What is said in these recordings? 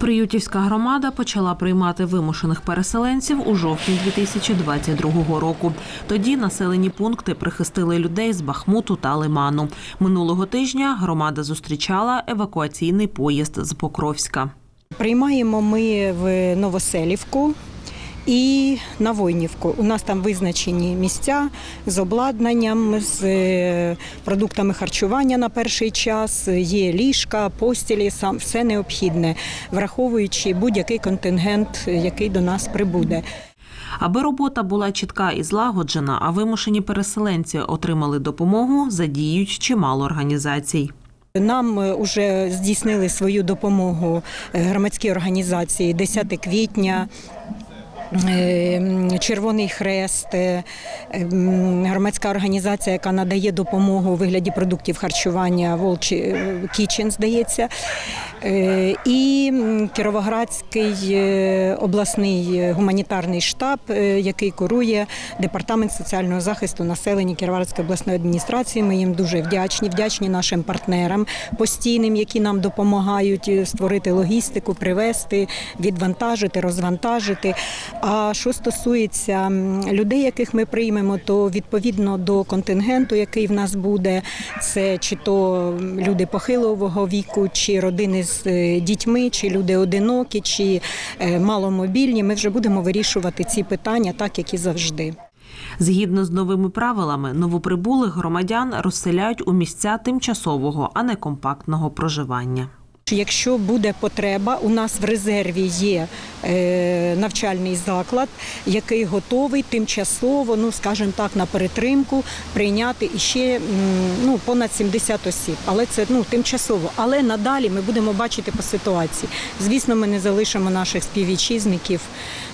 Приютівська громада почала приймати вимушених переселенців у жовтні 2022 року. Тоді населені пункти прихистили людей з Бахмуту та Лиману. Минулого тижня громада зустрічала евакуаційний поїзд з Покровська. Приймаємо ми в Новоселівку і на Войнівку. У нас там визначені місця з обладнанням, з е, продуктами харчування на перший час. Є ліжка, постілі, сам все необхідне, враховуючи будь-який контингент, який до нас прибуде. Аби робота була чітка і злагоджена, а вимушені переселенці отримали допомогу, задіють чимало організацій. Нам вже здійснили свою допомогу е, громадські організації 10 квітня. Е, Червоний Хрест, е, громадська організація, яка надає допомогу у вигляді продуктів харчування Волчі е, Кічен, здається, і Кіровоградський обласний гуманітарний штаб, який курує департамент соціального захисту населення Кіровоградської обласної адміністрації. Ми їм дуже вдячні, вдячні нашим партнерам постійним, які нам допомагають створити логістику, привезти, відвантажити, розвантажити. А що стосується людей, яких ми приймемо, то відповідно до контингенту, який в нас буде, це чи то люди похилого віку, чи родини з е, дітьми, чи люди одинокі, чи е, маломобільні, ми вже будемо вирішувати ці питання так, як і завжди. Згідно з новими правилами, новоприбулих громадян розселяють у місця тимчасового, а не компактного проживання. Якщо буде потреба, у нас в резерві є е, навчальний заклад, який готовий тимчасово, ну скажімо так, на перетримку прийняти іще ну, понад 70 осіб. Але це ну тимчасово. Але надалі ми будемо бачити по ситуації. Звісно, ми не залишимо наших співвітчизників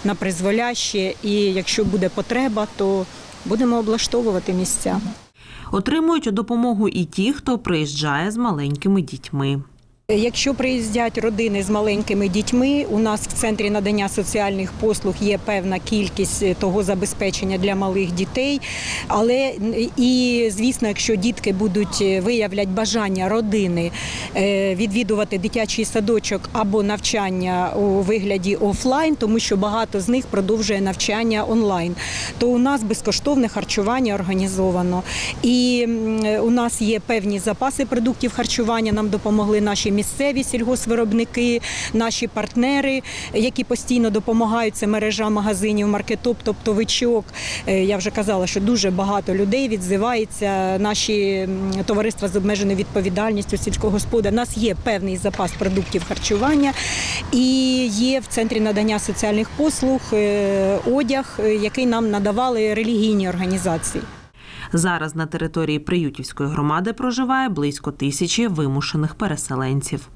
на призволяще, і якщо буде потреба, то будемо облаштовувати місця. Отримують допомогу і ті, хто приїжджає з маленькими дітьми. Якщо приїздять родини з маленькими дітьми, у нас в центрі надання соціальних послуг є певна кількість е, того забезпечення для малих дітей. Але і звісно, якщо дітки будуть е, виявлять бажання родини е, відвідувати дитячий садочок або навчання у вигляді офлайн, тому що багато з них продовжує навчання онлайн, то у нас безкоштовне харчування організовано. І у нас є певні запаси продуктів харчування. Нам допомогли наші місцеві сільгосвиробники, наші партнери, які постійно допомагають. Це мережа магазинів, маркетоп, топтовичок. Е, Я вже казала, що дуже багато людей відзивається. Наші товариства з обмеженою відповідальністю, сільськогосподар. У нас є певний запас продуктів харчування і є в центрі надання соціальних послуг е, одяг, е, який нам надавали релігійні організації. Зараз на території Приютівської громади проживає близько тисячі вимушених переселенців.